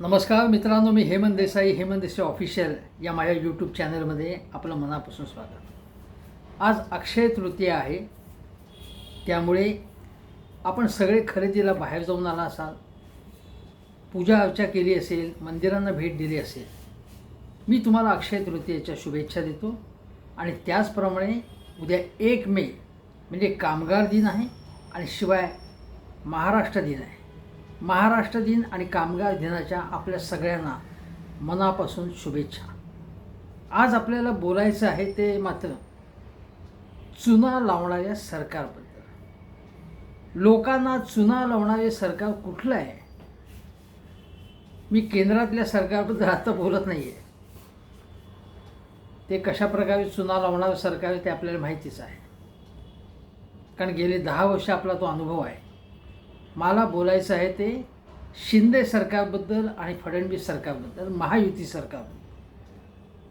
नमस्कार मित्रांनो मी हेमंत देसाई हेमंत देसाई ऑफिशियल या माझ्या यूट्यूब चॅनलमध्ये आपलं मनापासून स्वागत. आज अक्षय तृतीया आहे. त्यामुळे आपण सगळे खरेदीला बाहेर जाऊन आला असाल पूजा अर्चा केली असेल मंदिरांना भेट दिली असेल मी तुम्हाला अक्षय तृतीयेच्या शुभेच्छा देतो. आणि त्याचप्रमाणे उद्या एक मे म्हणजे कामगार दिन आहे आणि शिवाय महाराष्ट्र दिन आहे. महाराष्ट्र दिन आणि कामगार दिनाच्या आपल्या सगळ्यांना मनापासून शुभेच्छा. आज आपल्याला बोलायचं आहे ते मात्र चुना लावणाऱ्या सरकारबद्दल. लोकांना चुना लावणारे सरकार कुठलं आहे? मी केंद्रातल्या सरकारबद्दल आता बोलत नाही आहे ते कशा प्रकारे चुना लावणारं सरकार आहे ते आपल्याला माहितीच आहे. कारण गेले दहा वर्ष आपला तो अनुभव आहे. मला बोलायचं आहे ते शिंदे सरकारबद्दल आणि फडणवीस सरकारबद्दल महायुती सरकारबद्दल.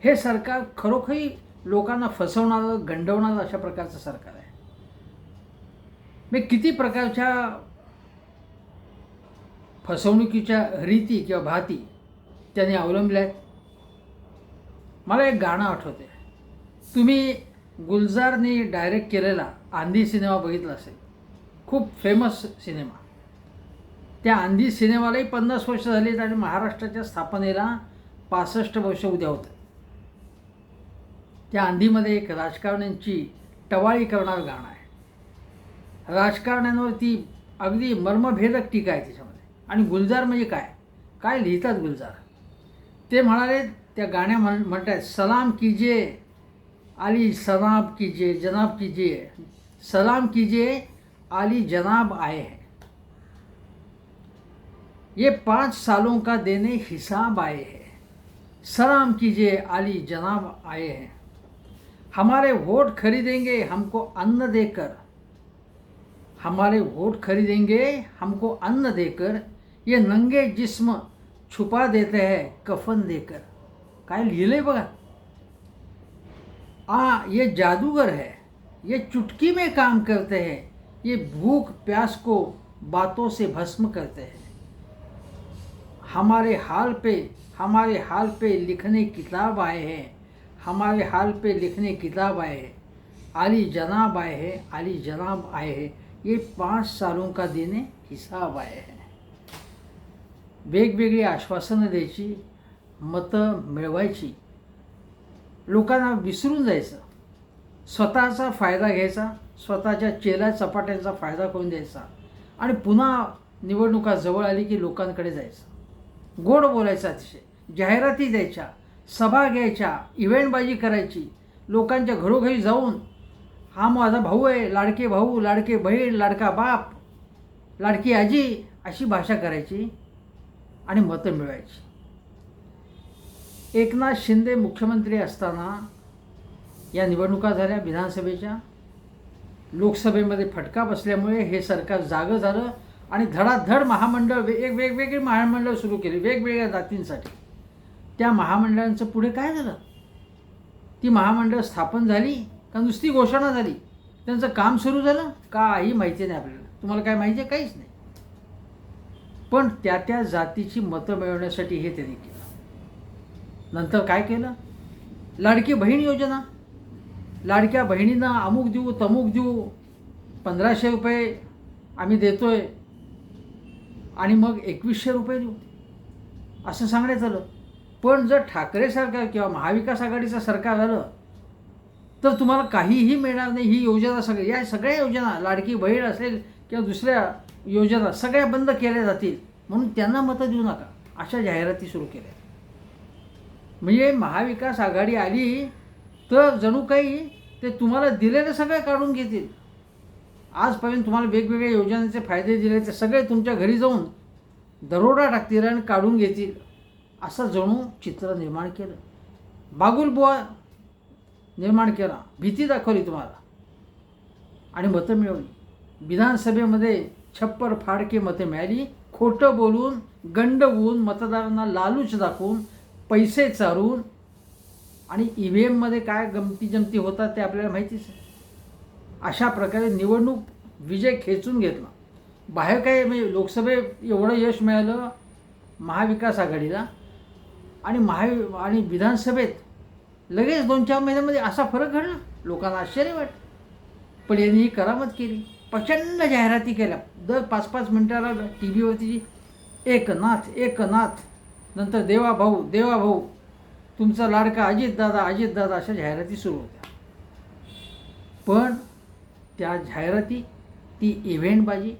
हे सरकार खरोखरी लोकांना फसवणारं गंडवणारं अशा प्रकारचं सरकार आहे. मी किती प्रकारच्या फसवणुकीच्या रीती किंवा भाती त्यांनी अवलंबल्या आहेत? मला एक गाणं आठवते तुम्ही गुलजारने डायरेक्ट केलेला आंधी सिनेमा बघितला असेल. खूप फेमस सिनेमा. त्या आंधी सिनेमालाही पन्नास वर्ष झालीत आणि महाराष्ट्राच्या स्थापनेला पासष्ट वर्ष उद्या होतं त्या आंधीमध्ये एक राजकारण्यांची टवाळी करणारं गाणं आहे. राजकारण्यांवरती अगदी मर्मभेदक टीका आहे त्याच्यामध्ये आणि गुलजार म्हणजे काय? काय लिहितात गुलजार? ते म्हणाले त्या गाण्या म्हण म्हणतात सलाम कीजिए आली सनाब कीजिए जनाब कीजिए सलाम कीजिए आली जनाब आए हैं ये पाँच सालों का देने हिसाब आए हैं। सलाम कीजिए आली जनाब आए हैं। हमारे वोट खरीदेंगे, हमको अन्न देकर। हमारे वोट खरीदेंगे, हमको अन्न देकर। ये नंगे जिस्म छुपा देते हैं, कफन देकर। काय लिहिलंय बघा आ, ये जादूगर है। ये चुटकी में काम करते हैं। ये भूख प्यास को बातों से भस्म करते हैं। हमारे हाल पे हमारे हाल पे लिखने किताब आए हैं। हमारे हाल पे लिखने किताब आए हैं। आली जनाब आए हैं आली जनाब आए हैं। ये पाच सालों का देणे हिसाब आए हैं। वेगवेगळी आश्वासनं द्यायची मतं मिळवायची. लोकांना विसरून जायचं. स्वतःचा फायदा घ्यायचा स्वतःच्या चेला चपाट्यांचा फायदा करून द्यायचा. आणि पुन्हा निवडणुका जवळ आली की लोकांकडे जायचं. गोड बोलायचा अतिशय. जाहिराती द्यायच्या सभा घ्यायच्या इव्हेंटबाजी करायची लोकांच्या घरोघरी जाऊन हा माझा भाऊ आहे लाडके भाऊ लाडके बहीण लाडका बाप लाडकी आजी अशी भाषा करायची आणि मतं मिळवायची. एकनाथ शिंदे मुख्यमंत्री असताना या निवडणुका झाल्या विधानसभेच्या. लोकसभेमध्ये फटका बसल्यामुळे हे सरकार जागं झालं. आणि धडाधड महामंडळ वे एक वेगवेगळी महामंडळ सुरू केली वेगवेगळ्या जातींसाठी. त्या महामंडळांचं पुढे काय झालं? ती महामंडळ स्थापन झाली का नुसती घोषणा झाली? त्यांचं काम सुरू झालं? काही माहिती नाही आपल्याला. तुम्हाला काय माहिती आहे? काहीच नाही. पण त्या त्या जातीची मतं मिळवण्यासाठी हे त्यांनी केलं. नंतर काय केलं? लाडकी बहीण योजना. लाडक्या बहिणींना अमुक देऊ तमुक देऊ पंधराशे रुपये आम्ही देतोय. आणि मग एकवीसशे रुपये देऊ. असं सांगण्यात आलं पण जर ठाकरे सरकार किंवा महाविकास आघाडीचं सरकार आलं तर तुम्हाला काहीही मिळणार नाही. ही योजना सगळी या सगळ्या योजना लाडकी बहीण असेल किंवा दुसऱ्या योजना सगळ्या बंद केल्या जातील. म्हणून त्यांना मतं देऊ नका. अशा जाहिराती सुरू केल्या. म्हणजे महाविकास आघाडी आली तर जणू काही ते तुम्हाला दिलेलं सगळं काढून घेतील. आजपर्यंत तुम्हाला वेगवेगळ्या योजनांचे फायदे दिले ते सगळे तुमच्या घरी जाऊन दरोडा टाकतील आणि काढून घेतील असं जणू चित्र निर्माण केलं. बागुलबुवा निर्माण केला भीती दाखवली तुम्हाला. आणि मतं मिळवली. विधानसभेमध्ये छप्पर फाडके मतं मिळाली. खोटं बोलून गंडवून मतदारांना लालूच दाखवून पैसे चारून आणि ई व्ही एममध्ये काय गमती जमती होतात ते आपल्याला माहितीच आहे. अशा प्रकारे निवडणूक विजय खेचून घेतला. बाहेर काय म्हणजे लोकसभेत एवढं यश मिळालं महाविकास आघाडीला आणि महावि आणि विधानसभेत लगेच दोन चार महिन्यामध्ये असा फरक घडला. लोकांना आश्चर्य वाटलं. पण यांनी ही करामत केली. प्रचंड जाहिराती केल्या. दर पाच पाच मिनटाला टी व्हीवरती एकनाथ एकनाथ नंतर देवा भाऊ देवा भाऊ तुमचा लाडका अजितदादा अजितदादा अशा जाहिराती सुरू होत्या. पण त्या जाहिराती ती इव्हेंटबाजी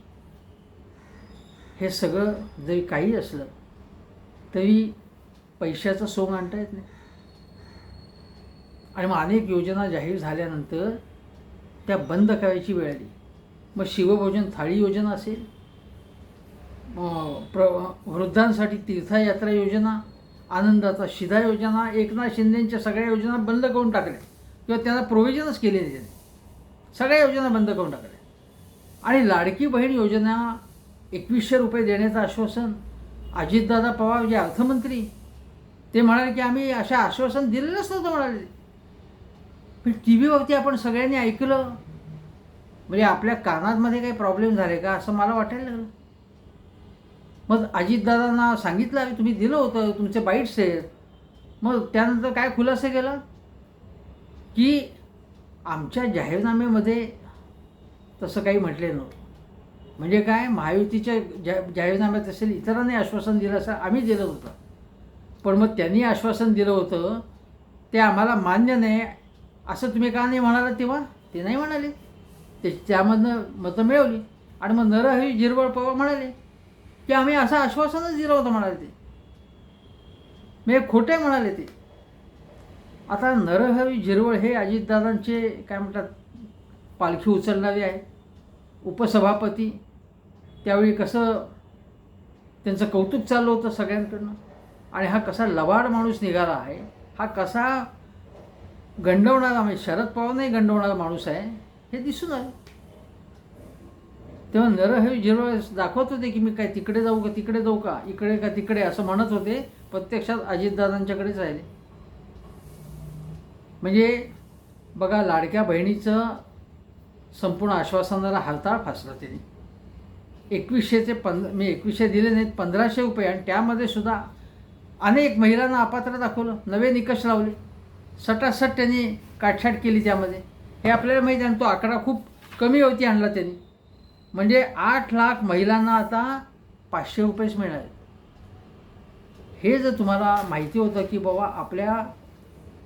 हे सगळं जरी काही असलं तरी पैशाचं सोंग आणता येत नाही. आणि मग अनेक योजना जाहीर झाल्यानंतर त्या बंद करायची वेळ आली. मग शिवभोजन थाळी योजना असेल प्र वृद्धांसाठी तीर्थयात्रा योजना आनंदाचा शिधा योजना एकनाथ शिंदेंच्या सगळ्या योजना बंद करून टाकल्या. किंवा त्यांना प्रोव्हिजनच केले नाही सगळ्या योजना बंद करून टाकल्या. आणि लाडकी बहीण योजना एकवीसशे रुपये देण्याचं आश्वासन अजितदादा पवार जे अर्थमंत्री ते म्हणाले की आम्ही अशा आश्वासन दिलेलंच नव्हतं म्हणाले. पण टी व्हीवरती आपण सगळ्यांनी ऐकलं. म्हणजे आपल्या कानातमध्ये काही प्रॉब्लेम झाले का असं मला वाटायला लागलं. मग अजितदादांना सांगितलं आम्ही तुम्ही दिलं होतं तुमचे बाईट्स आहेत. मग त्यानंतर काय खुलासा केला? की आमच्या जाहीरनाम्यामध्ये तसं काही म्हटले नव्हतं. म्हणजे काय महायुतीच्या जा जाहीरनाम्यात असेल इतरांनी आश्वासन दिलं असं आम्ही दिलं होतं. पण मग त्यांनी आश्वासन दिलं होतं ते आम्हाला मान्य नाही. असं तुम्ही का नाही म्हणाला तेव्हा? ते नाही म्हणाले. ते त्यामधनं मतं मिळवली. आणि मग नरहरी जिरवळ पवार म्हणाले की आम्ही असं आश्वासनच दिलं होतं म्हणाले ते. म्हणजे खोटे म्हणाले ते. आता नरहरी जिरवळ हे अजितदादांचे काय म्हणतात पालखी उचलणारे आहे. उपसभापती. त्यावेळी कसं त्यांचं कौतुक चाललं होतं सगळ्यांकडनं. आणि हा कसा लवाड माणूस निघाला आहे हा कसा गंडवणारा म्हणजे शरद पवारने गंडवणारा माणूस आहे हे दिसून आलं. तेव्हा नरहरी जिरवळ दाखवत होते की मी काय तिकडे जाऊ का तिकडे जाऊ का इकडे का तिकडे असं म्हणत होते प्रत्यक्षात अजितदादांच्याकडेच राहिले. म्हणजे बघा लाडक्या बहिणीचं संपूर्ण आश्वासनाला हालताळ फासलं त्यांनी एकवीसशेचे पंध मी एकवीसशे दिले नाहीत पंधराशे रुपये आणि त्यामध्ये सुद्धा अनेक महिलांना अपात्र दाखवलं नवे निकष लावले. सटासट त्यांनी काटछाट केली त्यामध्ये. हे आपल्याला माहिती आहे आणि तो आकडा खूप कमी होती आणला त्यांनी. म्हणजे आठ लाख महिलांना आता पाचशे रुपयेच मिळाले. हे जर तुम्हाला माहिती होतं की बाबा आपल्या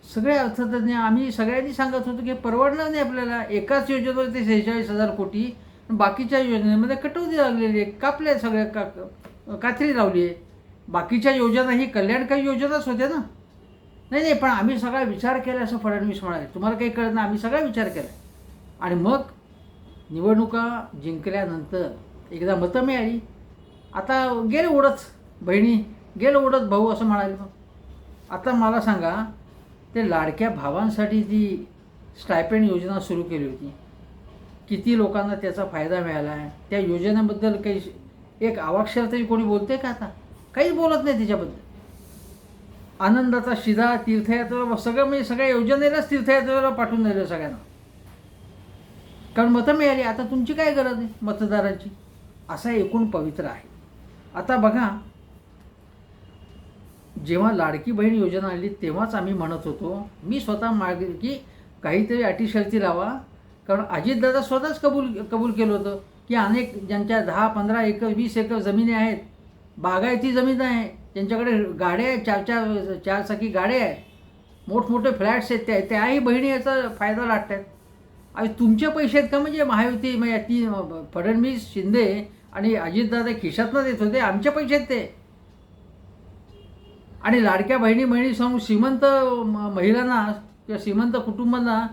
सगळे अर्थतज्ञ आम्ही सगळ्यांनी सांगत होतो की परवडणार नाही आपल्याला. एकाच योजनेवर ते सेहेचाळीस हजार कोटी बाकीच्या योजनेमध्ये कटवती लागलेली आहे. कापल्या सगळ्या का कात्री लावली आहे. बाकीच्या योजना ही कल्याणकारी योजनाच होत्या ना? नाही नाही पण आम्ही सगळा विचार केला असं फडणवीस म्हणाले. तुम्हाला काही कळत नाही आम्ही सगळा विचार केला. आणि मग निवडणुका जिंकल्यानंतर एकदा मतं मिळाली. आता गेलं उडत बहिणी गेलं उडत भाऊ असं म्हणाले मग. आता मला सांगा ते लाडक्या भावांसाठी जी स्टायपेंड योजना सुरू केली होती किती लोकांना त्याचा फायदा मिळाला? आहे त्या योजनेबद्दल काही एक अवाक्षर तरी कोणी बोलते का आता? काहीच बोलत नाही त्याच्याबद्दल. आनंदाचा शिधा तीर्थयात्रा सगळं म्हणजे सगळ्या योजनेलाच तीर्थयात्रेला पाठवून दिलं सगळ्यांना. कारण मतं मिळाली. आता तुमची काय गरज आहे मतदारांची? असा एकूण पवित्र आहे. आता बघा जेव्हा लाडकी बहीण योजना आली तेव्हाच आम्ही म्हणत होतो मी स्वतः मागे की काहीतरी अटी शर्ती लावा. कारण अजितदादा स्वतःच कबूल कबूल केलं होतं की अनेक ज्यांच्या दहा पंधरा एकर वीस एकर जमिनी आहेत बागायती जमीन आहे त्यांच्याकडे गाड्या आहेत चार चार चारचाकी गाड्या आहेत मोठमोठे फ्लॅट्स आहेत त्या त्याही बहिणी याचा फायदा लाटत आहेत आणि तुमचे पैसे आहेत का? म्हणजे महायुती म्हणजे ती फडणवीस शिंदे आणि अजितदादा खिशातनं देत होते आमचे पैसे आहेत ते. आणि लाडक्या बहिणी बहिणी सांगून श्रीमंत म- महिलांना किंवा श्रीमंत कुटुंबांना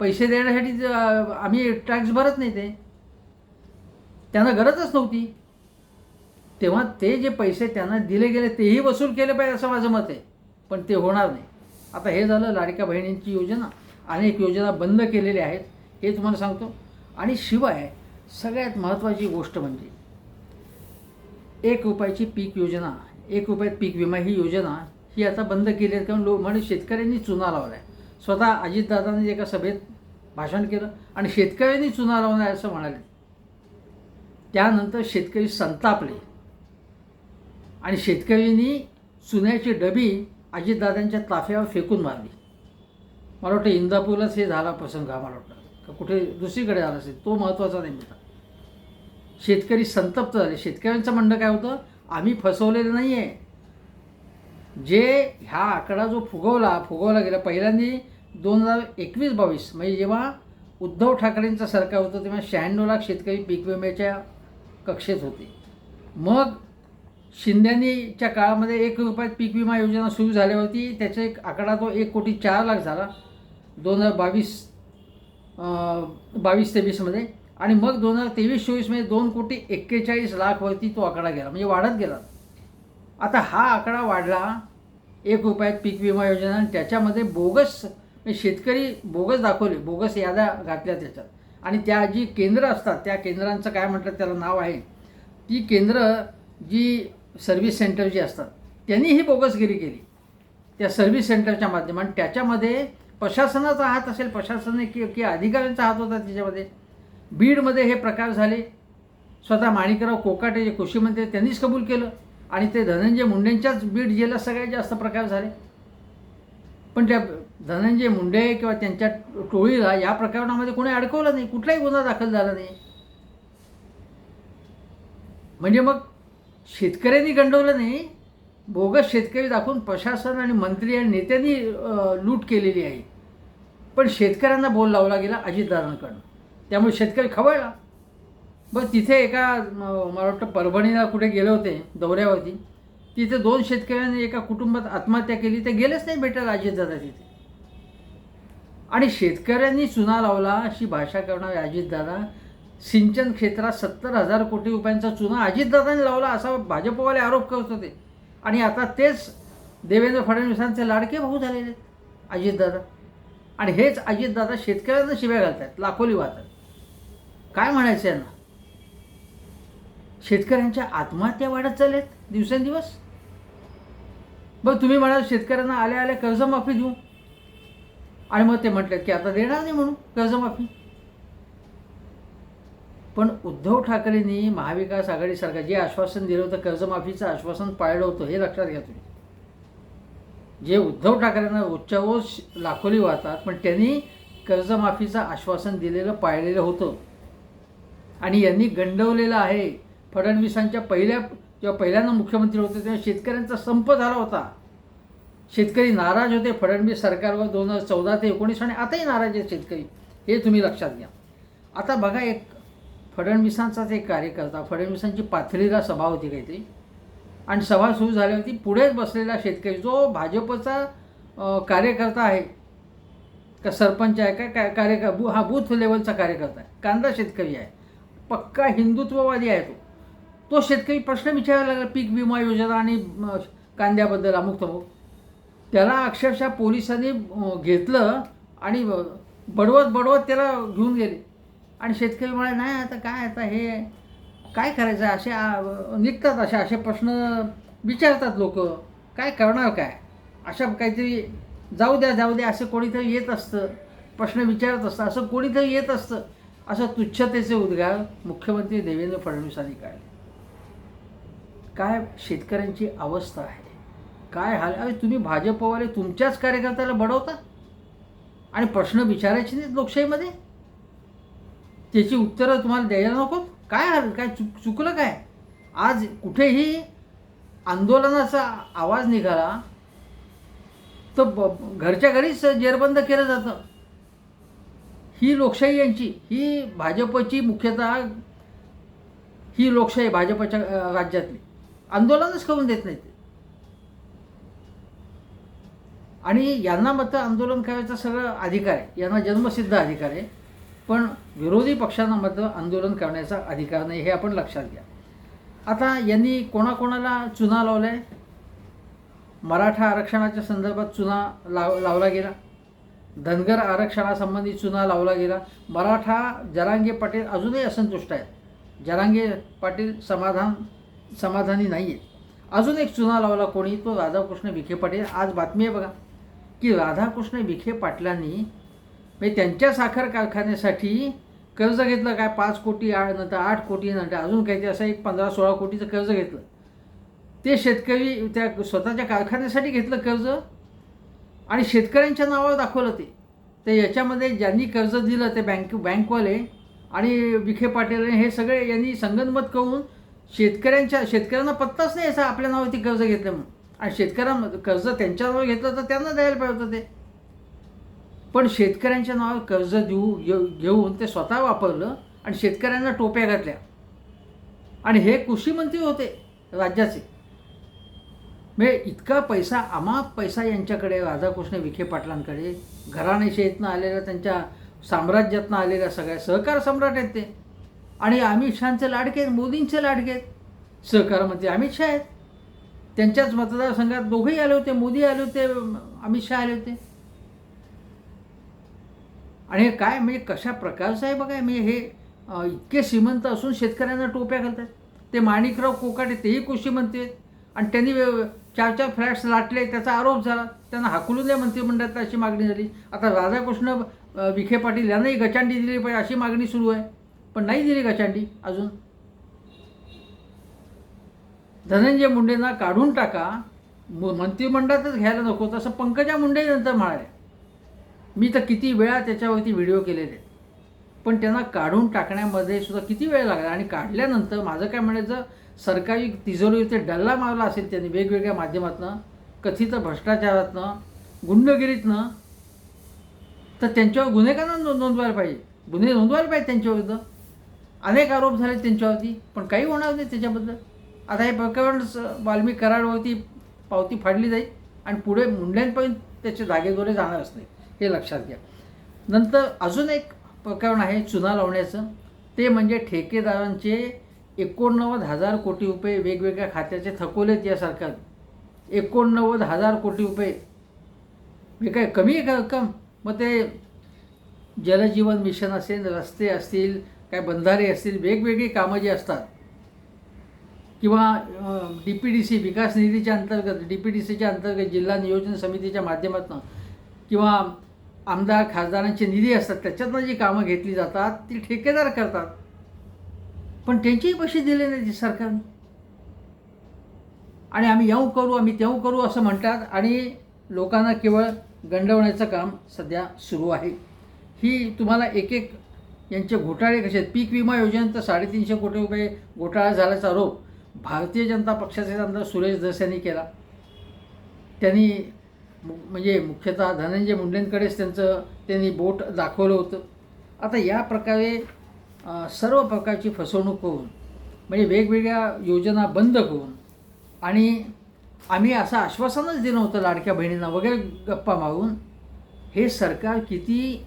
पैसे देण्यासाठी आम्ही टॅक्स भरत नाही ते. त्यांना गरजच नव्हती. तेव्हा ते जे पैसे त्यांना दिले गेले तेही वसूल केले पाहिजे असं माझं मत आहे. पण ते होणार नाही. आता हे झालं लाडक्या बहिणींची योजना. अनेक योजना बंद केलेल्या आहेत. हे तुम्हाला सांगतो. आणि शिवाय सगळ्यात महत्त्वाची गोष्ट म्हणजे एक रुपयाची पीक योजना एक रुपयात पीक विमा ही योजना ही आता बंद केली आहे कारण लो म्हणजे शेतकऱ्यांनी चुना लावला आहे स्वतः अजितदादांनी एका सभेत भाषण केलं आणि शेतकऱ्यांनी चुना लावला आहे असं म्हणाले. त्यानंतर शेतकरी संतापले. आणि शेतकऱ्यांनी चुन्याची डबी अजितदादांच्या ताफ्यावर फेकून मारली. मला वाटतं इंदापूरलाच हे झाला प्रसंग हा मला वाटतं. का कुठे दुसरीकडे झाला असेल तो महत्त्वाचा नाही होता शेतकरी संतप्त झाले. शेतकऱ्यांचं म्हणणं काय होतं? आम्ही फसवलेलं नाही आहे जे ह्या आकडा जो फुगवला फुगवला गेला पहिल्यांदा दोन हजार एकवीस बावीस म्हणजे जेव्हा उद्धव ठाकरेंचं सरकार होतं तेव्हा शहाण्णव लाख शेतकरी पीक विम्याच्या कक्षेत होते. मग शिंद्यांनीच्या काळामध्ये एक रुपयात पीक विमा योजना सुरू झाल्यावरती त्याचा एक आकडा तो एक कोटी चार लाख झाला. दोन हजार बावीस बावीस ते वीसमध्ये. आणि मग दोन हजार तेवीस चोवीसमध्ये दोन कोटी एक्केचाळीस लाखवरती तो आकडा गेला म्हणजे वाढत गेला. आता हा आकडा वाढला एक रुपयात पीक विमा योजना आणि त्याच्यामध्ये बोगस म्हणजे शेतकरी बोगस दाखवले बोगस याद्या घातल्या त्याच्यात. आणि त्या जी केंद्र असतात त्या केंद्रांचं काय म्हटलं त्याला नाव आहे. ती केंद्र जी सर्व्हिस सेंटर जी असतात त्यांनी ही बोगसगिरी केली. त्या सर्व्हिस सेंटरच्या माध्यमात त्याच्यामध्ये प्रशासनाचा हात असेल प्रशासन की की अधिकाऱ्यांचा हात होता त्याच्यामध्ये बीडमध्ये हे प्रकार झाले. स्वतः माणिकराव कोकाटे जे कृषी मंत्री त्यांनीच कबूल केलं. आणि ते धनंजय मुंडेंच्याच बीड जिल्ह्यात सगळ्यात जास्त प्रकार झाले. पण त्या धनंजय मुंडे किंवा त्यांच्या टोळीला या प्रकरणामध्ये कोणी अडकवलं नाही. कुठलाही गुन्हा दाखल झाला नाही. म्हणजे मग शेतकऱ्यांनी गंडवलं नाही. बोगस शेतकरी दाखवून प्रशासन आणि मंत्री आणि नेत्यांनी लूट केलेली आहे. पण शेतकऱ्यांना बोल लावला गेला अजितदादांकडून. त्यामुळे शेतकरी खवळला. बरं तिथे एका म- मला वाटतं परभणीला कुठे गेले होते दौऱ्यावरती. तिथे दोन शेतकऱ्यांनी एका कुटुंबात आत्महत्या केली ते गेलेच नाही भेटायला अजितदादा तिथे. आणि शेतकऱ्यांनी चुना लावला अशी भाषा करणारे अजितदादा सिंचन क्षेत्रात सत्तर हजार कोटी रुपयांचा चुना अजितदादांनी लावला असा भाजपवाले आरोप करत होते. आणि आता तेच देवेंद्र फडणवीसांचे लाडके भाऊ झालेले आहेत अजितदादा आणि हेच अजितदादा शेतकऱ्यांना शिव्या घालतात लाखोली वाहतात. काय म्हणायचं यांना? शेतकऱ्यांच्या आत्महत्या वाढत चालल्यात दिवसेंदिवस? बरं तुम्ही म्हणाल शेतकऱ्यांना आल्या आल्या कर्जमाफी देऊ. आणि मग ते म्हटलं की आता देणार नाही म्हणून कर्जमाफी. पण उद्धव ठाकरेंनी महाविकास आघाडी सरकार जे आश्वासन दिलं होतं कर्जमाफीचं आश्वासन पाळलं होतं हे लक्षात घ्या तुम्ही. जे उद्धव ठाकरेंना रोजच्या रोज लाखोली वाहतात पण त्यांनी कर्जमाफीचं आश्वासन दिलेलं पाळलेलं होतं. आणि यांनी गंडवलेलं आहे. फडणवीसांच्या पहिल्या जेव्हा पहिल्यांदा मुख्यमंत्री होते तेव्हा शेतकऱ्यांचा संप झाला होता. शेतकरी नाराज होते फडणवीस सरकारवर दोन हजार चौदा ते एकोणीस आणि आताही नाराज आहेत शेतकरी. हे तुम्ही लक्षात घ्या. आता बघा एक फडणवीसांचाच एक कार्यकर्ता फडणवीसांची पाथरीला सभा होती काहीतरी. आणि सभा सुरू झाल्यावरती पुढेच बसलेला शेतकरी जो भाजपचा कार्यकर्ता आहे. का सरपंच आहे काय काय कार्यकर बू हा बूथ लेवलचा कार्यकर्ता आहे. कांदा शेतकरी आहे. पक्का हिंदुत्ववादी आहे तो. तो शेतकरी प्रश्न विचारायला लागला पीक विमा योजना आणि कांद्याबद्दल अमुक तमुक. त्याला अक्षरशः पोलिसांनी घेतलं आणि बडवत बडवत त्याला घेऊन गेले. आणि शेतकरी म्हणाले नाही आता काय आता हे काय करायचं? असे निघतात असे असे प्रश्न विचारतात लोक. काय करणार काय? अशा काहीतरी जाऊ द्या जाऊ द्या असं कोणीतरी येत असतं प्रश्न विचारत असतं असं कोणीतरी येत असतं. असं तुच्छतेचे उद्गार मुख्यमंत्री देवेंद्र फडणवीसांनी काढले. काय शेतकऱ्यांची अवस्था आहे? काय हाल? अरे तुम्ही भाजपवाले तुमच्याच कार्यकर्त्याला बडवता? आणि प्रश्न विचारायचे नाहीत लोकशाहीमध्ये? त्याची उत्तरं तुम्हाला द्यायला नको? काय हाल? काय चुक चुकलं काय? आज कुठेही आंदोलनाचा आवाज निघाला तर घरच्या घरीच जेरबंद केलं जातं. ही लोकशाही यांची ही भाजपची मुख्यतः ही लोकशाही भाजपच्या राज्यातली. आंदोलनच करून देत नाहीत आणि यांना मात्र आंदोलन करायचा सगळं अधिकार आहे. यांना जन्मसिद्ध अधिकार आहे. पण विरोधी पक्षांना मात्र आंदोलन करण्याचा अधिकार नाही हे आपण लक्षात घ्या. आता यांनी कोणाकोणाला चुना लावला आहे मराठा आरक्षणाच्या संदर्भात चुना लाव लावला गेला? धनगर आरक्षणासंबंधी चुना लावला गेला. मराठा जरांगे पाटील अजूनही असंतुष्ट आहेत. जरांगे पाटील समाधान समाधानी नाही आहेत अजून एक चुना लावला कोणी? तो राधाकृष्ण विखे पाटील. आज बातमी आहे बघा. की राधाकृष्ण विखे पाटलांनी म्हणजे त्यांच्या साखर कारखान्यासाठी कर्ज घेतलं काय? पाच कोटी आ- नंतर आठ कोटी नंतर अजून काहीतरी असं एक पंधरा सोळा कोटीचं कर्ज घेतलं. ते शेतकरी त्या स्वतःच्या कारखान्यासाठी घेतलं कर्ज? आणि शेतकऱ्यांच्या नावावर दाखवलं ते. तर याच्यामध्ये ज्यांनी कर्ज दिलं ते बँक बँकवाले आणि विखे पाटील हे सगळे यांनी संगनमत करून शेतकऱ्यांच्या शेतकऱ्यांना पत्ताच नाही याचा आपल्या नावावरती कर्ज घेतलं म्हणून. आणि शेतकऱ्यांना कर्ज त्यांच्या नावावर घेतलं तर त्यांना द्यायला पाहिजे होतं ते. पण शेतकऱ्यांच्या नावावर कर्ज देऊ घेऊन ते स्वतः वापरलं आणि शेतकऱ्यांना टोप्या घातल्या. आणि हे कृषी मंत्री होते राज्याचे. म्हणजे इतका पैसा अमाप पैसा यांच्याकडे राधाकृष्ण विखे पाटलांकडे घराणेशाहीतनं आलेल्या त्यांच्या साम्राज्यातनं आलेल्या सगळ्या सहकार सम्राट आहेत ते. आणि अमित शहाचे लाडके आहेत मोदींचे लाडके आहेत सहकार मंत्री अमित शहा आहेत. त्यांच्याच मतदारसंघात दोघेही आले होते मोदी आले होते अमित शहा आले होते. आणि काय म्हणजे कशा प्रकारचं आहे बघा म्हणजे हे इतके श्रीमंत असून शेतकऱ्यांना टोप्या घालतात. ते माणिकराव कोकाटे तेही कृषी मंत्री आहेत. आणि त्यांनी चार चार फ्लॅट्स लाटले त्याचा आरोप झाला. त्यांना हाकलून द्या मंत्रिमंडळात अशी मागणी झाली. आता राधाकृष्ण विखे पाटील यांनाही गचांडी दिली पाहिजे अशी मागणी सुरू आहे. पण नाही दिली गचांडी अजून. धनंजय मुंडेंना काढून टाका. म- मंत्रिमंडळातच घ्यायला नको. तसं पंकजा मुंडे नंतर म्हणाले मी तर किती वेळा त्याच्यावरती व्हिडिओ केलेले पण त्यांना काढून टाकण्यामध्ये सुद्धा किती वेळ लागला? आणि काढल्यानंतर माझं काय म्हणायचं? सरकारी तिजोरीवरती डल्ला मारला असेल त्यांनी वेगवेगळ्या माध्यमातनं कथित भ्रष्टाचारातनं गुंडगिरीतनं तर त्यांच्यावर गुन्हे का नोंद नोंदवायला पाहिजे. गुन्हे नोंदवायला पाहिजे त्यांच्याविरुद्ध. अनेक आरोप झाले त्यांच्यावरती पण काही होणार नाही त्याच्याबद्दल. आता हे प्रकरण वाल्मी कराडवरती पावती फाडली जाईल आणि पुढे मुंड्यांपर्यंत त्याचे धागेदोरे जाणारच नाही हे लक्षात घ्या. नंतर अजून एक प्रकरण आहे चुना लावण्याचं. ते म्हणजे ठेकेदारांचे एकोणनव्वद हजार कोटी रुपये वेगवेगळ्या खात्याचे थकवलेत या सरकार. एकोणनव्वद हजार कोटी रुपये. हे काय कमी आहे का रक्कम? मग ते जलजीवन मिशन असेल रस्ते असतील काय बंधारे असतील वेगवेगळी कामं जी असतात. किंवा डी पी डी सी विकास निधीच्या अंतर्गत डी पी डी सीच्या अंतर्गत जिल्हा नियोजन समितीच्या माध्यमातून किंवा आमदार खासदारांचे निधी असतात त्याच्यातनं जी कामं घेतली जातात ती ठेकेदार करतात. पण त्यांचेही पैसे दिले नाही सरकारने. आणि आम्ही येऊ करू आम्ही तेऊ करू असं म्हणतात आणि लोकांना केवळ गंडवण्याचं काम सध्या सुरू आहे. ही तुम्हाला एक एक यांचे घोटाळे कसे आहेत? पीक विमा योजनेत साडेतीनशे कोटी रुपये घोटाळा झाल्याचा आरोप भारतीय जनता पक्षाचे आमदार सुरेश दस यांनी केला. त्यांनी मु- म्हणजे मुख्यतः धनंजय मुंडेंकडेच त्यांचं त्यांनी बोट दाखवलं होतं. आता या प्रकारे सर्व प्रकारची फसवणूक करून म्हणजे वेगवेगळ्या योजना बंद करून आणि आम्ही असं आश्वासनच दिलं होतं लाडक्या बहिणींना वगैरे गप्पा मारून हे सरकार किती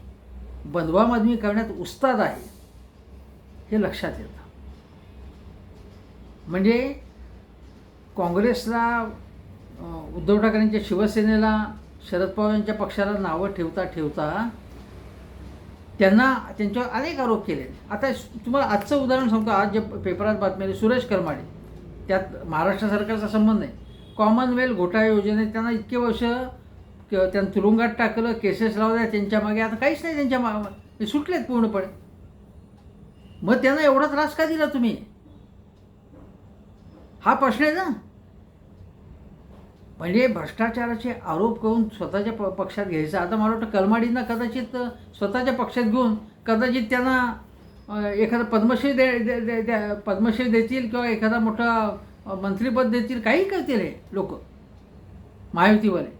बंधवामादमी करण्यात उस्ताद आहे हे लक्षात येतं. म्हणजे काँग्रेसला उद्धव ठाकरेंच्या शिवसेनेला शरद पवारांच्या पक्षाला नावं ठेवता ठेवता त्यांना त्यांच्यावर अनेक आरोप केले. आता तुम्हाला आजचं उदाहरण सांगतो. आज जे पेपरात बातमी आली सुरेश करमाडे. त्यात महाराष्ट्र सरकारचा संबंध नाही. कॉमनवेल्थ घोटाळा योजनेत त्यांना इतके वर्ष त्यांना तुरुंगात टाकलं केसेस लावल्या त्यांच्या मागे. आता काहीच नाही त्यांच्या मा ते सुटलेत पूर्णपणे. मग त्यांना एवढा त्रास का दिला तुम्ही? हा प्रश्न आहे ना? म्हणजे भ्रष्टाचाराचे आरोप करून स्वतःच्या प पक्षात घ्यायचा. आता मला वाटतं कलमाडींना कदाचित स्वतःच्या पक्षात घेऊन कदाचित त्यांना एखादा पद्मश्री दे दे- दे- द्या- पद्मश्री देतील किंवा एखादा मोठा मंत्रीपद मंत्रिपद देतील काही करतील हे लोक. महायुतीवाले.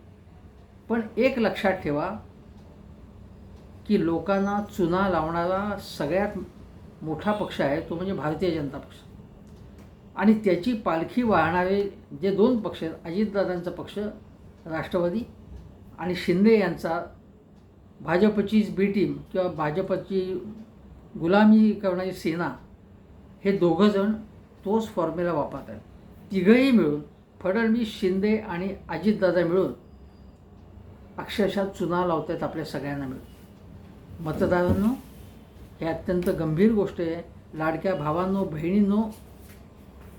पण एक लक्षात ठेवा की लोकांना चुना लावणारा सगळ्यात मोठा पक्ष आहे तो म्हणजे भारतीय जनता पक्ष. आणि त्याची पालखी वाहणारे जे दोन पक्ष आहेत अजितदादांचा पक्ष राष्ट्रवादी आणि शिंदे यांचा भाजपचीच बी टीम किंवा भाजपची गुलामी करणारी सेना हे दोघंजण तोच फॉर्म्युला वापरत आहेत. तिघंही मिळून फडणवीस शिंदे आणि अजितदादा मिळून अक्षरशः चुना लावत आहेत आपल्या सगळ्यांना मिळून. मतदारांनो हे अत्यंत गंभीर गोष्ट आहे. लाडक्या भावांनो बहिणींनो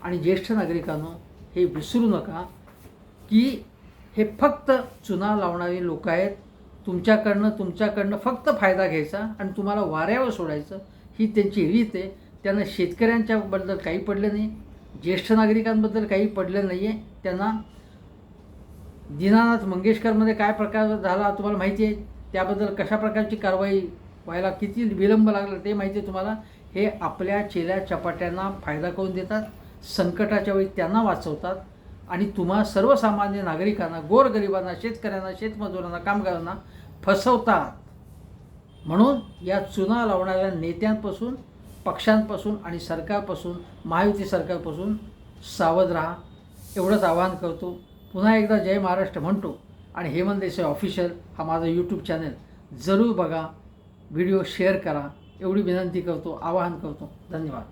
आणि ज्येष्ठ नागरिकांनो हे विसरू नका की हे फक्त चुना लावणारी लोक आहेत. तुमच्याकडनं तुमच्याकडनं फक्त फायदा घ्यायचा आणि तुम्हाला वाऱ्यावर सोडायचं ही त्यांची रीत आहे. त्यांना शेतकऱ्यांच्याबद्दल काही पडलं नाही ज्येष्ठ नागरिकांबद्दल काही पडलं नाही आहे त्यांना दीनानाथ मंगेशकरमध्ये काय प्रकार झाला तुम्हाला माहिती आहे? त्याबद्दल कशा प्रकारची कारवाई व्हायला किती विलंब लागला ते माहिती आहे तुम्हाला. हे आपल्या चेल्या चपाट्यांना फायदा करून देतात. संकटाच्या वेळी त्यांना वाचवतात. आणि तुम्हा सर्वसामान्य नागरिकांना गोरगरिबांना शेतकऱ्यांना शेतमजुरांना कामगारांना फसवतात. म्हणून या चुना लावणाऱ्या नेत्यांपासून पक्षांपासून आणि सरकारपासून महायुती सरकारपासून सावध राहा. एवढंच आवाहन करतो. पुन्हा एकदा जय महाराष्ट्र म्हणतो. आणि हेमंत देसाई ऑफिशियल हा माझा यूट्यूब चॅनल जरूर बघा. व्हिडिओ शेअर करा. एवढी विनंती करतो आवाहन करतो. धन्यवाद.